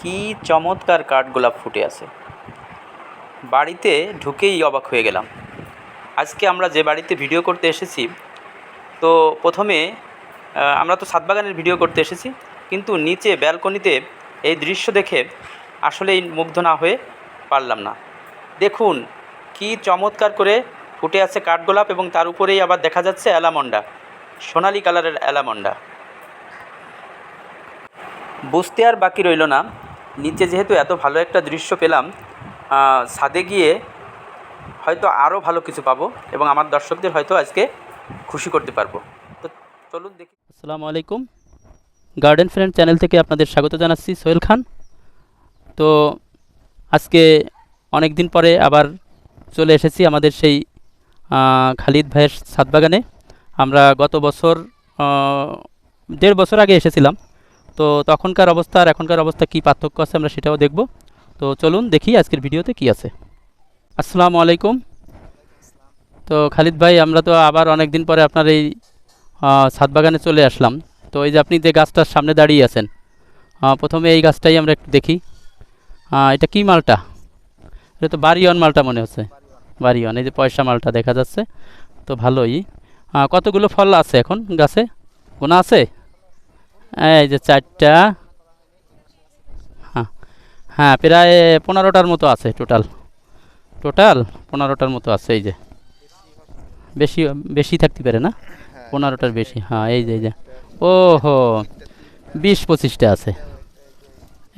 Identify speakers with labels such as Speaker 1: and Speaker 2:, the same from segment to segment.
Speaker 1: কি চমৎকার কাঠগোলাপ ফুটে আছে। বাড়িতে ঢুকেই অবাক হয়ে গেলাম। আজকে আমরা যে বাড়িতে ভিডিও করতে এসেছি, তো প্রথমে আমরা তো সাতবাগানের ভিডিও করতে এসেছি, কিন্তু নিচে ব্যালকনিতে এই দৃশ্য দেখে আসলেই মুগ্ধ না হয়ে পারলাম না। দেখুন, কি চমৎকার করে ফুটে আছে কাঠগোলাপ এবং তার উপরেই আবার দেখা যাচ্ছে অ্যালামন্ডা, সোনালি কালারের অ্যালামন্ডা। বুঝতে আর বাকি রইল না। নিচে যেহেতু এত ভালো একটা দৃশ্য পেলাম ছাদে গিয়ে হয়তো আরও ভালো কিছু পাবো এবং আমার দর্শকদের হয়তো আজকে খুশি করতে পারব। তো চলুন দেখি। আসসালামু আলাইকুম। গার্ডেন ফ্রেন্ড চ্যানেল থেকে আপনাদের স্বাগত জানাচ্ছি, সোহেল খান। তো আজকে অনেক দিন পরে আবার চলে এসেছি আমাদের সেই খালিদ ভাইয়ের ছাদ বাগানে। আমরা গত বছর দেড় বছর আগে এসেছিলাম। তো তখনকার অবস্থা আর এখনকার অবস্থা কী পার্থক্য আছে আমরা সেটাও দেখব। তো চলুন দেখি আজকের ভিডিওতে কি আছে। আসসালামু আলাইকুম। তো খালিদ ভাই, আমরা তো আবার অনেক দিন পরে আপনার এই ছাদ বাগানে চলে আসলাম। তো এই যে আপনি যে গাছটার সামনে দাঁড়িয়ে আছেন প্রথমে এই গাছটাই আমরা একটু দেখি। এটা কি মালটা? এটা তো বাড়িওয়ান মালটা মনে হচ্ছে। বাড়িওয়ান এই যে পয়সা মালটা দেখা যাচ্ছে। তো ভালোই। কতগুলো ফল আছে এখন গাছে? গোনা আছে? এই যে চারটা। হ্যাঁ হ্যাঁ প্রায় পনেরোটার মতো আছে টোটাল টোটাল পনেরোটার মতো আছে, এই যে। বেশি বেশি থাকতে পারে না? পনেরোটার বেশি হ্যাঁ এই যে এই যে। ও হো বিশ পঁচিশটা আছে।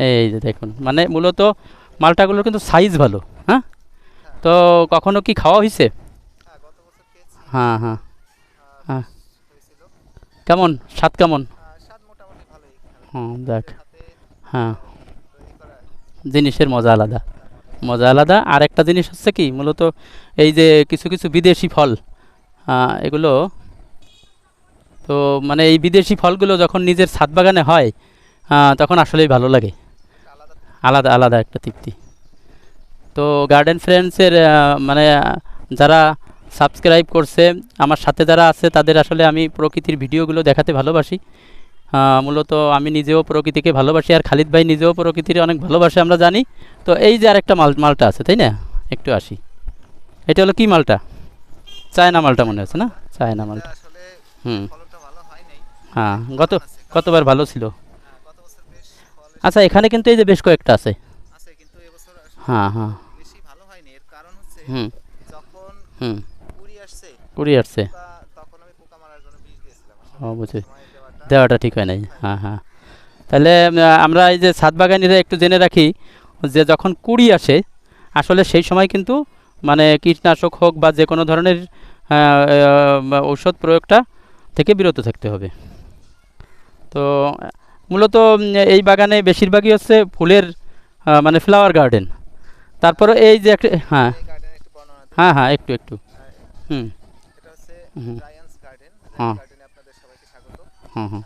Speaker 1: এই যে দেখুন মানে মূলত মালটাগুলোর কিন্তু সাইজ ভালো হ্যাঁ? তো কখনো কি খাওয়া হয়েছে? হ্যাঁ হ্যাঁ। হ্যাঁ। কেমন? স্বাদ কেমন? দেখ। হ্যাঁ। জিনিসের মজা আলাদা। মজা আলাদা। আর একটা জিনিস হচ্ছে কি, মূলত এই যে কিছু কিছু বিদেশি ফল এগুলো তো মানে এই বিদেশি ফলগুলো যখন নিজের ছাদ বাগানে হয় তখন আসলেই ভালো লাগে। আলাদা আলাদা একটা তৃপ্তি। তো গার্ডেন ফ্রেন্ডসের মানে যারা সাবস্ক্রাইব করছে, আমার সাথে যারা আছে, তাদের আসলে আমি প্রকৃতির ভিডিওগুলো দেখাতে ভালোবাসি। মূলত আমি নিজেও প্রকৃতিকে ভালোবাসি আর খালিদ ভাই নিজেও প্রকৃতির অনেক ভালোবাসে আমরা জানি। তো এই যে আর একটা মাল মালটা আছে তাই না? একটু আসি। এটা হলো কি মালটা? চায়না মালটা মনে হচ্ছে না? চায়না মালটা। হুম।
Speaker 2: হয় নাই
Speaker 1: হ্যাঁ গত কতবার ভালো ছিল?
Speaker 2: হ্যাঁ, গত
Speaker 1: আচ্ছা এখানে কিন্তু এই যে বেশ কয়েকটা আছে।
Speaker 2: আছে
Speaker 1: হ্যাঁ হ্যাঁ। হুম। হুম।
Speaker 2: কুড়ি আসছে
Speaker 1: ও বুঝি
Speaker 2: দেওয়াটা
Speaker 1: ঠিক হয় নাই। হ্যাঁ হ্যাঁ। তাহলে আমরা এই যে ছাদ বাগানিরা একটু জেনে রাখি যে যখন কুড়ি আসে আসলে সেই সময় কিন্তু মানে কীটনাশক হোক বা যে কোনো ধরনের ঔষধ প্রয়োগটা থেকে বিরত থাকতে হবে। তো মূলত এই বাগানে বেশিরভাগই হচ্ছে ফুলের মানে ফ্লাওয়ার গার্ডেন তারপরে এই যে একটা হ্যাঁ। হ্যাঁ হ্যাঁ একটু একটু। হুম। হুম। হ্যাঁ।
Speaker 2: গার্ডেনে আপনাদের সবাইকে স্বাগত
Speaker 1: হুম হুম।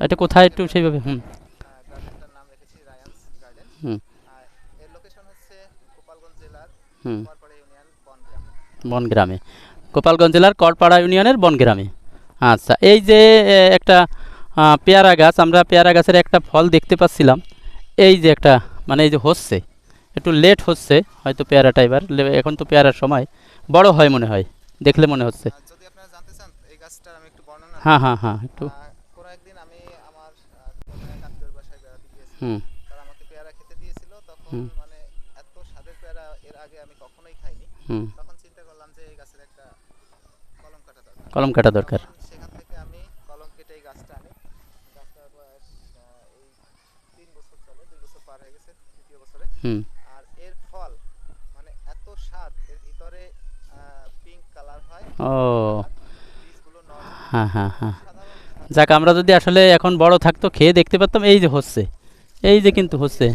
Speaker 1: এটা কোথায় একটু সেইভাবে হুম। হুম। হুম।
Speaker 2: বনগ্রামে
Speaker 1: গোপালগঞ্জ জেলার করপাড়া ইউনিয়নের বনগ্রামে আচ্ছা এই যে একটা পেয়ারা গাছ আমরা পেয়ারা গাছের একটা ফল দেখতে পাচ্ছিলাম। এই যে একটা মানে এই যে হচ্ছে একটু লেট হচ্ছে হয়তো পেয়ারাটা এবার এখন তো পেয়ারার সময়। বড় হয় মনে হয় দেখলে মনে হচ্ছে।
Speaker 2: আর যদি আপনারা জানতে চান এই গাছটার আমি একটু বর্ণনা
Speaker 1: হ্যাঁ হ্যাঁ হ্যাঁ একটু। হুম। হুম।
Speaker 2: মানে এত স্বাদের পেয়ারা এর
Speaker 1: ও। হ্যাঁ হ্যাঁ হ্যাঁ। যাক, আমরা যদি আসলে এখন বড় থাকতো, খেয়ে দেখতে পারতাম, এই যে হচ্ছে। এই যে কিন্তু হচ্ছে।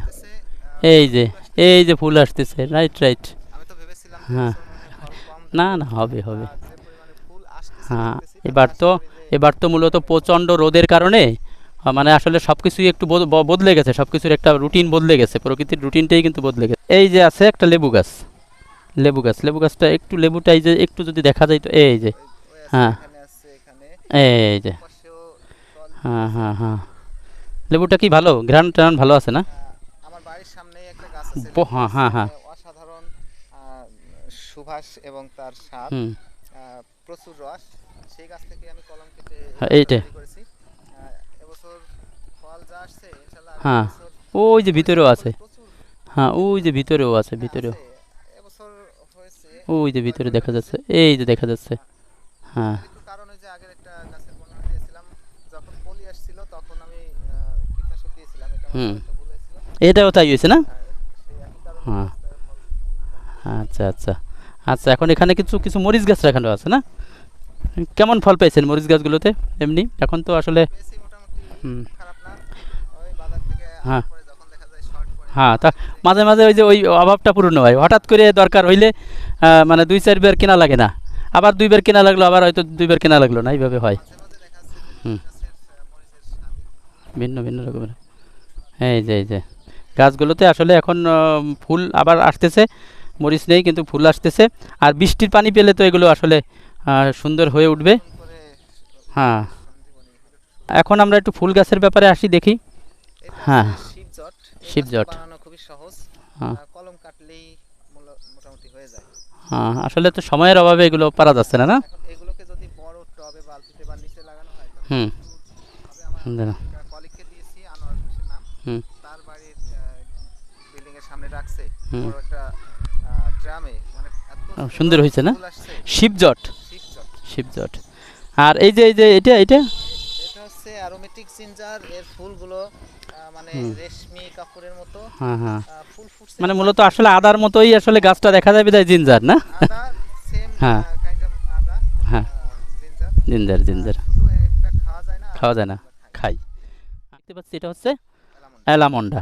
Speaker 1: এই যে এই যে ফুল আসতেছে। রাইট রাইট হ্যাঁ। না না, হবে হবে। হ্যাঁ এবার তো এবার তো মূলত প্রচণ্ড রোদের কারণে মানে আসলে সব কিছুই একটু বদ- বদলে গেছে। সব কিছুর একটা রুটিন বদলে গেছে। প্রকৃতির রুটিনটাই কিন্তু বদলে গেছে। এই যে আছে একটা লেবু গাছ। লেবু গাছ। লেবু গাছটা একটু লেবুটা এই যে একটু যদি দেখা যায় তো এই যে হ্যাঁ। এই যে হ্যাঁ হ্যাঁ হ্যাঁ। লেবুটা কি ভালো? গ্রান ট্রান ভালো আছে না?
Speaker 2: আমার বাড়ির সামনেই একটা গাছ আছে
Speaker 1: হ্যাঁ, হ্যাঁ, হ্যাঁ।
Speaker 2: অসাধারণ আহ, এবং তার স্বাদ প্রচুর রস। সেই গাছ থেকে আমি কলম কেটে
Speaker 1: হ্যাঁ, এইটা।
Speaker 2: করেছি। এবছর ফল যা আসছে ইনশাআল্লাহ
Speaker 1: হ্যাঁ, ওই যে ভিতরেও আছে। হ্যাঁ ওই যে ভিতরেও আছে ভিতরেও। ওই যে ভিতরে দেখা যাচ্ছে এই যে দেখা যাচ্ছে। হ্যাঁ।
Speaker 2: কারণ ওই যে আগের একটা গাছের বর্ণনা দিয়েছিলাম যখন কলি আসছিল তখন আমি কীটনাশক দিয়েছিলাম এটা
Speaker 1: হুম। এটাও তাই হয়েছে না?
Speaker 2: কারণে
Speaker 1: হ্যাঁ। আচ্ছা আচ্ছা। আচ্ছা এখন এখানে কিছু কিছু মরিচ গাছ রাখানো আছে না? কেমন ফল পেয়েছেন মরিচ গাছগুলোতে? এমনি? এখন তো আসলে হুম। হ্যাঁ।
Speaker 2: আনার পরে যখন দেখা যায় শর্ট পড়ে
Speaker 1: হ্যাঁ তা মাঝে মাঝে ওই যে ওই অভাবটা পূর্ণ হয়। হঠাৎ করে দরকার হইলে মানে দুই চারবার কেনা লাগে না। আবার দুইবার কেনা লাগল, আবার হয়তো দুইবার কেনা লাগল না, এইভাবে হয়। হুম। ভিন্ন ভিন্ন রকমের। হ্যাঁ এই যে এই যে। গাছগুলোতে আসলে এখন ফুল আবার আসতেছে, মরিচ নেই কিন্তু ফুল আসতেছে। আর বৃষ্টির পানি পেলে তো এগুলো আসলে সুন্দর হয়ে উঠবে। হ্যাঁ। এখন আমরা একটু ফুল গাছের ব্যাপারে আসি, দেখি। হ্যাঁ।
Speaker 2: শিবজট খুবই সহজ।
Speaker 1: হ্যাঁ।
Speaker 2: কলম কাটলেই মোটামুটি হয়ে যায়।
Speaker 1: হ্যাঁ আসলে তো সময়ের অভাবে এগুলো পারা যাচ্ছে না না?
Speaker 2: এগুলোকে যদি বড় টবে বালতিতে বা নিচে লাগানো হয়
Speaker 1: হুম।
Speaker 2: আমার দিয়েছি আনোয়ার নাম।
Speaker 1: হুম।
Speaker 2: তার বাড়ির বিল্ডিং এর সামনে রাখছে। বড় একটা ড্রামে। মানে
Speaker 1: সুন্দর হয়েছে না? শিবজট
Speaker 2: শিবজট
Speaker 1: আর এই যে এই যে এটা এটা?
Speaker 2: অ্যারোমেটিক জিঞ্জার এর ফুলগুলো মানে রেশমি কাপড়ের মতো
Speaker 1: হ্যাঁ হ্যাঁ।
Speaker 2: ফুল ফুটছে।
Speaker 1: মানে মূলত আসলে আদার মতোই আসলে গাছটা দেখা যাবে বিদায় জিঞ্জার না? হ্যাঁ। হ্যাঁ।
Speaker 2: জিঞ্জার খাওয়া যায় না খাই।
Speaker 1: দেখতে পাচ্ছি এটা হচ্ছে
Speaker 2: অ্যালামন্ড।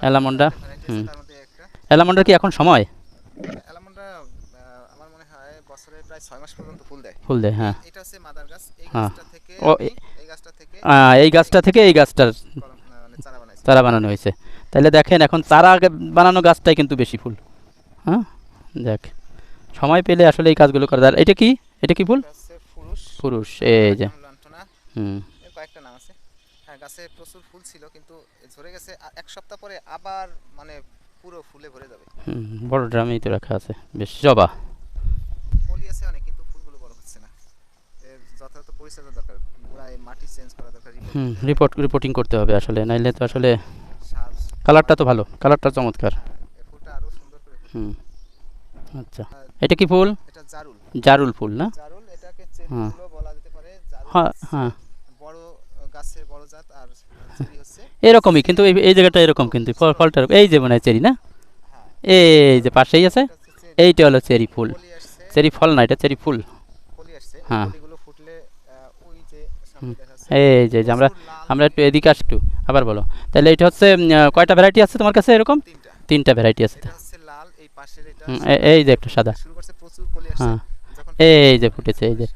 Speaker 1: অ্যালামন্ডা। হুম। অ্যালামন্ডার কি এখন সময়?
Speaker 2: অ্যালামন্ডা আমার মনে হয় বছরে প্রায় ছয় মাস পর্যন্ত ফুল দেয়।
Speaker 1: ফুল দেয় হ্যাঁ।
Speaker 2: এটা হচ্ছে মাদার গাছ। এই
Speaker 1: হ্যাঁ।
Speaker 2: গাছটা থেকে এই গাছটা থেকে
Speaker 1: এই গাছটার
Speaker 2: মানে চারা
Speaker 1: বানানো হয়েছে। তাহলে দেখেন এখন চারা বানানো গাছটাই কিন্তু বেশি ফুল। হ্যাঁ? দেখ সময় পেলে আসলে এই কাজগুলো করা যায়। এটা কি? এটা কি ফুল? পুরুষ এই যে। হুম।
Speaker 2: কয়েকটা নাম আছে। হ্যাঁ গাছে প্রচুর ফুল ছিল কিন্তু ঝরে গেছে। এক সপ্তাহ পরে আবার মানে পুরো ফুলে ভরে যাবে।
Speaker 1: হুম, বড় ড্রামেই তো রাখা আছে। বেশ জবা।
Speaker 2: ফলি আছে অনেক কিন্তু ফুলগুলো বড় হচ্ছে না এর পরিচর্যা দরকার। প্রায় মাটি চেঞ্জ করা দরকার
Speaker 1: হুম রিপোর্ট রিপোর্টিং করতে হবে আসলে নাইলে তো আসলে কালারটা তো ভালো কালারটা চমৎকার।
Speaker 2: ফুলটা আরও সুন্দর করে
Speaker 1: হুম আচ্ছা। এটা কি ফুল?
Speaker 2: এটা জারুল।
Speaker 1: জারুল ফুল না?
Speaker 2: জারুল এটাকে
Speaker 1: হ্যাঁ।
Speaker 2: চেরিগুলো বলা যেতে পারে। জারুল
Speaker 1: হ্যাঁ হ্যাঁ।
Speaker 2: বড় গাছের বড় জাত আর চেরি হচ্ছে
Speaker 1: এরকমই কিন্তু এই জায়গাটা এরকম কিন্তু ফল ফলটা এই যে মনে হয় চেরি না?
Speaker 2: হ্যাঁ।
Speaker 1: এই যে পাশেই আছে। এইটা হলো চেরি ফুল। চেরি ফল না এটা চেরি ফুল। হ্যাঁ।
Speaker 2: কলিগুলো ফুটলে আহ, ওই যে সামনে
Speaker 1: হুম।
Speaker 2: দেখা যাচ্ছে
Speaker 1: এই যে আমরা আমরা একটু এদিকে আসি একটু, আবার বলো। তাহলে এটা হচ্ছে কয়টা ভ্যারাইটি আছে তোমার কাছে এরকম?
Speaker 2: তিনটা
Speaker 1: ভ্যারাইটি আছে
Speaker 2: এই
Speaker 1: যে একটা সাদা। হ্যাঁ। এই যে ফুটেছে, এই যে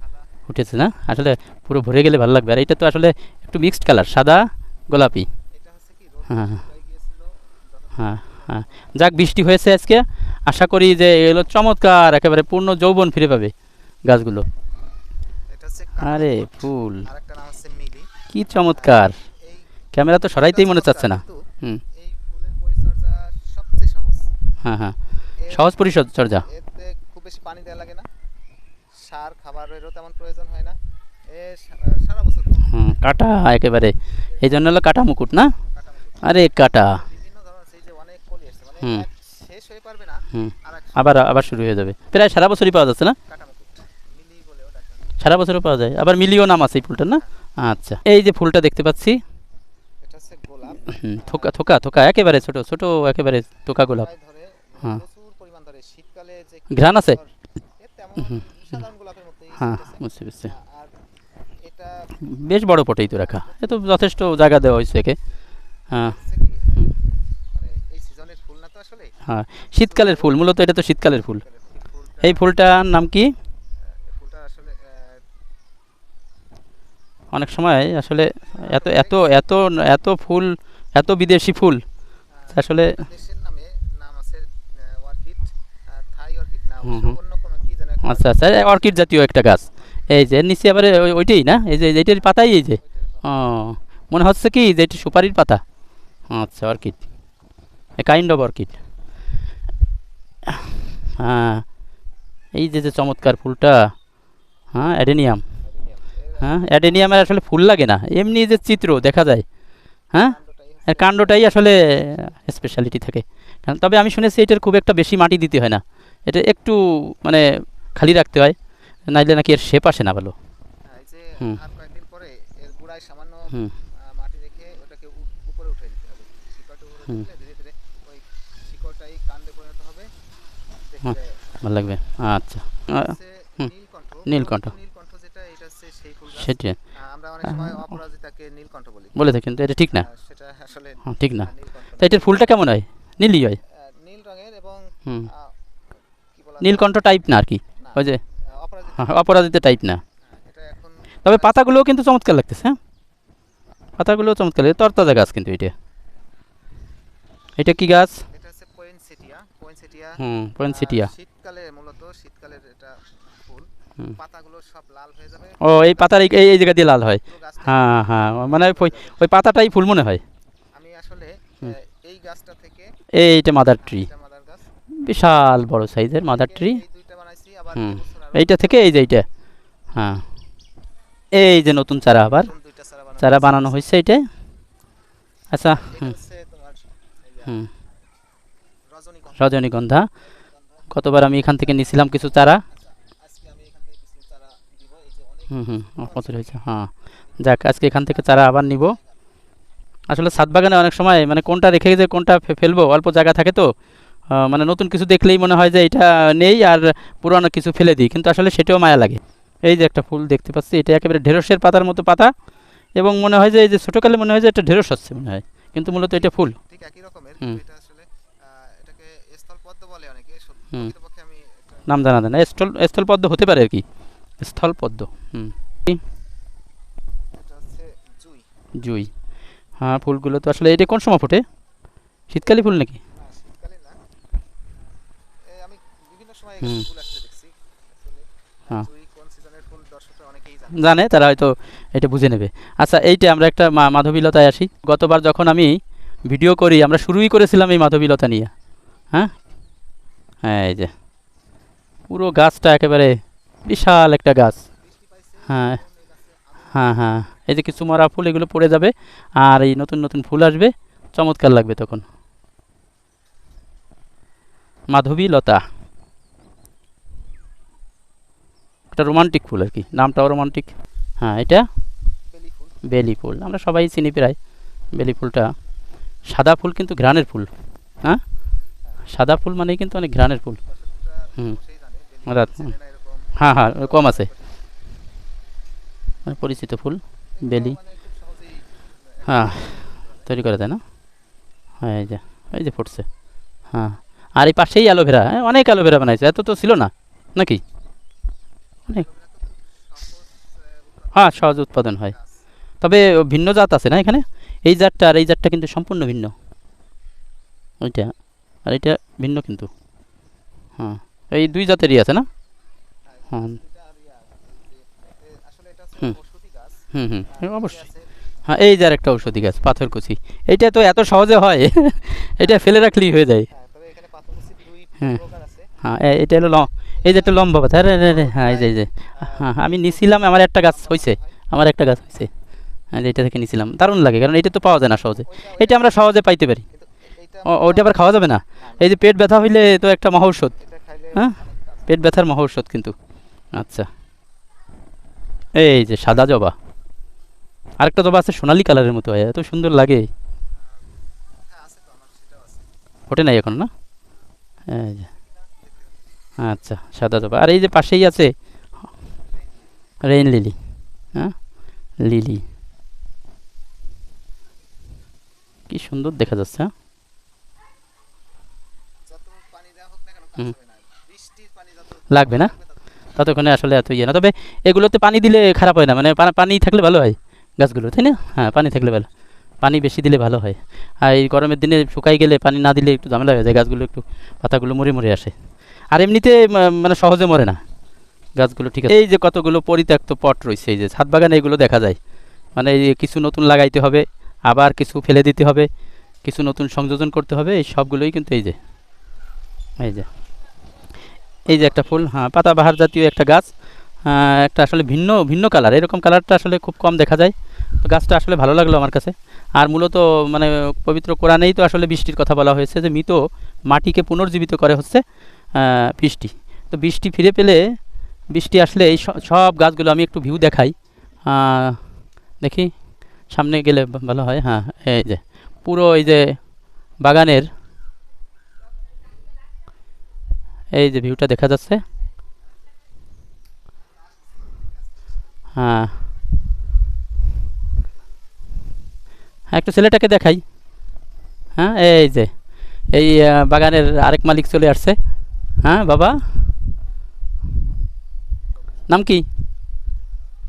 Speaker 1: ফুটেছে না? আসলে পুরো ভরে গেলে ভালো লাগবে। আর এটা তো আসলে একটু মিক্সড কালার সাদা, গোলাপি। হ্যাঁ।
Speaker 2: যখন
Speaker 1: হ্যাঁ হ্যাঁ। যাক, বৃষ্টি হয়েছে আজকে। আশা করি যে এগুলো চমৎকার, একেবারে পূর্ণ যৌবন ফিরে পাবে গাছগুলো। আরে ফুল। কি চমৎকার। ক্যামেরা তো সরাইতেই মনে চাচ্ছে না। হুম।
Speaker 2: এই ফুলের পরিচর্যা সবচেয়ে সহজ।
Speaker 1: হ্যাঁ হ্যাঁ। সহজ পরিচর্যা।
Speaker 2: খুব বেশি পানি দেওয়া লাগে না। সার খাবারেরও তেমন প্রয়োজন হয় না। সারা বছর
Speaker 1: হুম কাটা একেবারে। এই জন্য হলো কাটা মুকুট না? আরে কাটা।
Speaker 2: মানে
Speaker 1: হুম।
Speaker 2: শেষ হয়ে পারবে না
Speaker 1: হুম। আবার আবার শুরু হয়ে যাবে। প্রায় সারা বছরই পাওয়া যাচ্ছে না
Speaker 2: কাটামুকুট মিলি বলেও ডাকা হয়।
Speaker 1: সারা বছরও পাওয়া যায়। আবার মিলিও নাম আছে এই ফুলটার না? আচ্ছা। এই যে ফুলটা দেখতে পাচ্ছি। থোকা থোকা থোকা একেবারে ছোট ছোট একেবারে থোকা গোলাপ। হ্যাঁ। ঘ্রাণ আছে? হ্যাঁ বুঝতে বুঝছি বেশ বড় পটেই তো রাখা। এ তো যথেষ্ট জায়গা দেওয়া হয়েছে একে। হ্যাঁ।
Speaker 2: মানে
Speaker 1: হ্যাঁ শীতকালের ফুল মূলত এটা তো শীতকালের ফুল। এই ফুলটার নাম কি
Speaker 2: এই ফুলটা আসলে আহ,
Speaker 1: অনেক সময় আসলে এত এত এত এত ফুল এত বিদেশি ফুল আসলে আচ্ছা আচ্ছা অর্কিড জাতীয় একটা গাছ। এই যে নিচে আবার ওই- ওইটাই না? এই যে এইটার পাতাই এই যে? ও মনে হচ্ছে কি যে এটা সুপারির পাতা। আচ্ছা orchid. A kind of orchid. হ্যাঁ এই যে যে চমৎকার ফুলটা হ্যাঁ অ্যাডেনিয়াম। হ্যাঁ? অ্যাডেনিয়ামের আসলে ফুল লাগে না। এমনি যে চিত্র দেখা যায়। হ্যাঁ? এর কাণ্ডটাই আসলে স্পেশালিটি থাকে। কারণ তবে আমি শুনেছি এটার খুব একটা বেশি মাটি দিতে হয় না। এটা একটু মানে খালি রাখতে হয়। নাইলে নাকি এর শেপ আসে না ভালো।
Speaker 2: হ্যাঁ,
Speaker 1: হুম।
Speaker 2: আর
Speaker 1: হুম। হুম। ভালো লাগবে। আচ্ছা।
Speaker 2: নীলকণ্ঠ
Speaker 1: নীলকণ্ঠ।
Speaker 2: পরবর্তী নীলকণ্ঠ যেটা এটা হচ্ছে সেই ফুল গাছ
Speaker 1: সেটা।
Speaker 2: আমরা অনেক সময় অপরাজিতাকে নীলকণ্ঠ বলি।
Speaker 1: বলে থাকেন তো এটা ঠিক না।
Speaker 2: সেটা আসলে
Speaker 1: হ্যাঁ, ঠিক না। তো এটার ফুলটা কেমন হয়? নীলই হয়।
Speaker 2: নীল রঙের এবং?
Speaker 1: নীলকণ্ঠ টাইপ না আর কি। ওই যে
Speaker 2: অপরাজিতা
Speaker 1: হ্যাঁ, টাইপ না।
Speaker 2: হ্যাঁ, এটা এখন
Speaker 1: তবে পাতাগুলোও কিন্তু চমৎকার লাগতেছে হ্যাঁ? পাতাগুলোও চমৎকার লাগে তরতাজা গাছ কিন্তু এটা। এটা কি গাছ?
Speaker 2: এটা হচ্ছে পয়েনসেটিয়া পয়েনসেটিয়া
Speaker 1: হুম
Speaker 2: আহ,
Speaker 1: পয়েন্সিটিয়া
Speaker 2: শীতকালে মূলত শীতকালের এটা। পাতাগুলো সব লাল হয়ে যাবে।
Speaker 1: ও এই পাতার এই এই- জায়গা দিয়ে লাল হয়। হ্যাঁ হ্যাঁ মানে ওই ওই পাতাটাই ফুল মনে হয়।
Speaker 2: আমি আসলে এই গাছটা থেকে
Speaker 1: এইটা মাদার ট্রি
Speaker 2: এটা মাদার গাছ।
Speaker 1: বিশাল বড় সাইজের মাদার ট্রি
Speaker 2: এই বানাইছি আবার
Speaker 1: হুম। এইটা থেকে এই যে এইটা। হ্যাঁ। এই যে নতুন চারা আবার।
Speaker 2: চারা বানানো হয়েছে।
Speaker 1: এইটা। আচ্ছা হুম। হুম।
Speaker 2: রজনীগন্ধা।
Speaker 1: রজনীগন্ধা। কতবার আমি এখান থেকে নিয়েছিলাম কিছু চারা
Speaker 2: আজকে আমি এখান থেকে কিছু চারা দিব এই যে অনেক
Speaker 1: হুম হুম হয়েছে হ্যাঁ। যাক আজকে এখান থেকে চারা আবার নিব। আসলে ছাদ বাগানে অনেক সময় মানে কোনটা রেখে যে কোনটা ফেলব অল্প জায়গা থাকে তো। মানে নতুন কিছু দেখলেই মনে হয় যে এটা নেই আর পুরানো কিছু ফেলে দিই কিন্তু আসলে সেটাও মায়া লাগে। এই যে একটা ফুল দেখতে পাচ্ছি এটা একেবারে ঢেঁড়সের পাতার মতো পাতা এবং মনে হয় যে এই যে ছোটোকালে মনে হয় যে এটা ঢেঁড়স হচ্ছে মনে হয় কিন্তু মূলত এটা ফুল।
Speaker 2: ঠিক একই রকমের এটা আসলে এটাকে স্থল পদ্ম বলে অনেকে
Speaker 1: নাম জানা দেয় না স্থল স্থলপদ্ম হতে পারে আর কি। স্থলপদ্ম, হুম।
Speaker 2: জুই।
Speaker 1: হ্যাঁ ফুলগুলো তো আসলে, এটা কোন সময় ফোটে? শীতকালী ফুল নাকি? হ্যাঁ।
Speaker 2: জানে,
Speaker 1: তারা হয়তো এটা বুঝে নেবে। আচ্ছা এইটা আমরা একটা মাধবীলতায় আসি। গতবার যখন আমি ভিডিও করি, আমরা শুরুই করেছিলাম এই মাধবীলতা নিয়ে। হ্যাঁ? হ্যাঁ এই যে। পুরো গাছটা একেবারে বিশাল একটা গাছ। হ্যাঁ হ্যাঁ হ্যাঁ। এই যে কিছু মরা ফুল এগুলো পড়ে যাবে আর এই নতুন নতুন ফুল আসবে। চমৎকার লাগবে তখন। মাধবী লতা। একটা রোমান্টিক ফুল আর কি। নামটাও রোমান্টিক হ্যাঁ এটা?
Speaker 2: বেলি ফুল।
Speaker 1: আমরা সবাই চিনি প্রায়। বেলি ফুলটা। সাদা ফুল কিন্তু ঘ্রাণের ফুল। হ্যাঁ? সাদা ফুল মানে কিন্তু অনেক ঘ্রাণের ফুল। হুম। রাত- হ্যাঁ হ্যাঁ কম আছে। মানে পরিচিত ফুল, বেলি। হ্যাঁ তৈরি করে দেয় না? হ্যাঁ এই যে এই যে ফুটছে। হ্যাঁ আর এই পাশেই অ্যালোভেরা। হ্যাঁ অনেক অ্যালোভেরা বানাইছে, এত তো ছিল না, নাকি? অনেক। হ্যাঁ সহজ উৎপাদন হয়। তবে ভিন্ন জাত আছে না এখানে? এই জাতটা আর এই জাতটা কিন্তু সম্পূর্ণ ভিন্ন। ওইটা, আর এটা ভিন্ন কিন্তু। হ্যাঁ এই দুই জাতেরই আছে না? হ্যাঁ
Speaker 2: এটা এটা হচ্ছে
Speaker 1: হুম। হুম হুম।
Speaker 2: আর
Speaker 1: অবশ্যই। হ্যাঁ এই যে আর একটা ঔষধি গাছ পাথরকুচি এইটা তো এত সহজে হয়। এটা ফেলে রাখলেই হয়ে যায়।
Speaker 2: হ্যাঁ।
Speaker 1: হ্যাঁ। হ্যাঁ এটা হলো এই যে একটা লম্বা পাতা আরে, আরে, হ্যাঁ এই যে এই যে। হ্যাঁ আমি নিছিলাম আমার একটা গাছ হয়েছে আমার একটা গাছ হয়েছে হ্যাঁ এটা থেকে নিছিলাম। দারুণ লাগে কারণ এটা তো পাওয়া যায় না সহজে। এটা আমরা সহজে পাইতে পারি। ওইটা আবার খাওয়া যাবে না। এই যে পেট ব্যথা হইলে তো একটা মহৌষধ
Speaker 2: এটা
Speaker 1: হ্যাঁ? পেট ব্যথার মহৌষধ কিন্তু। আচ্ছা। এই যে সাদা জবা। আরেকটা জবা আছে সোনালি কালারের মতো হয় এত সুন্দর লাগে। ফোটে নাই এখন না? এই যে। আচ্ছা সাদা জবা। আর এই যে পাশেই আছে রেইন লিলি হ্যাঁ? লিলি। কি সুন্দর দেখা যাচ্ছে হ্যাঁ? লাগবে না?
Speaker 2: তত
Speaker 1: ততক্ষণে আসলে এত ইয়ে না। তবে এগুলোতে পানি দিলে খারাপ হয় না মানে পানি থাকলে ভালো হয় গাছগুলো, তাই না? হ্যাঁ পানি থাকলে ভালো, পানি বেশি দিলে ভালো হয়। আর এই গরমের দিনে শুকাই গেলে পানি না দিলে একটু ঝামেলা হয়ে যায়, গাছগুলো একটু পাতাগুলো মরে মরে আসে। আর এমনিতে মানে সহজে মরে না গাছগুলো, ঠিক আছে? এই যে কতগুলো পরিত্যক্ত পট রয়েছে, এই যে ছাদ বাগানে এগুলো দেখা যায়। মানে কিছু নতুন লাগাইতে হবে, আবার কিছু ফেলে দিতে হবে, কিছু নতুন সংযোজন করতে হবে, এই সবগুলোই কিন্তু এই যে এই যে। এই যে একটা ফুল হ্যাঁ পাতাবাহার জাতীয় একটা গাছ একটা আসলে ভিন্ন ভিন্ন কালার। এরকম কালারটা আসলে খুব কম দেখা যায়। তো গাছটা আসলে ভালো লাগল আমার কাছে। আর মূলত মানে পবিত্র কোরআনেই তো আসলে বৃষ্টির কথা বলা হয়েছে যে মৃত মাটিকে পুনর্জীবিত করে হচ্ছে বৃষ্টি। তো বৃষ্টি ফিরে পেলে, বৃষ্টি আসলে এই সব গাছগুলো আমি একটু ভিউ দেখাই। দেখি, সামনে গেলে ভালো হয়। হ্যাঁ এই যে, পুরো এই যে বাগানের এই যে ভিউটা দেখা যাচ্ছে। হ্যাঁ। হ্যাঁ একটু ছেলেটাকে দেখাই। হ্যাঁ এই যে, এই বাগানের আরেক মালিক চলে আসছে। হ্যাঁ বাবা। নাম কি?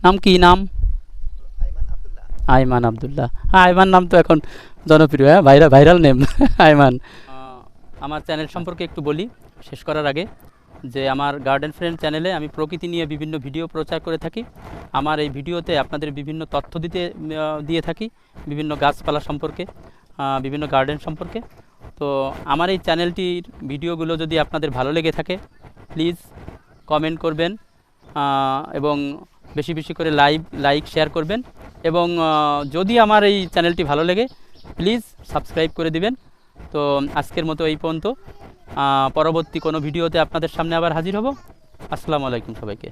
Speaker 1: নাম কি, নাম?
Speaker 2: আইমান আবদুল্লাহ।
Speaker 1: হ্যাঁ আইমান নাম তো এখন জনপ্রিয় হ্যাঁ ভাইরাল ভাইরাল নেম। আইমান। আমার চ্যানেল সম্পর্কে একটু বলি, শেষ করার আগে, যে আমার গার্ডেন ফ্রেন্ড চ্যানেলে আমি প্রকৃতি নিয়ে বিভিন্ন ভিডিও প্রচার করে থাকি। আমার এই ভিডিওতে আপনাদের বিভিন্ন তথ্য দিতে দিয়ে থাকি, বিভিন্ন গাছপালা সম্পর্কে বিভিন্ন গার্ডেন সম্পর্কে। তো আমার এই চ্যানেলটির ভিডিওগুলো যদি আপনাদের ভালো লেগে থাকে, প্লিজ কমেন্ট করবেন এবং বেশি বেশি করে লাইভ, লাইক, শেয়ার করবেন। এবং যদি আমার এই চ্যানেলটি ভালো লাগে, প্লিজ সাবস্ক্রাইব করে দিবেন। তো আজকের মতো এই পর্যন্ত। পরবর্তী কোনো ভিডিওতে আপনাদের সামনে আবার হাজির হব। আসসালামু আলাইকুম সবাইকে।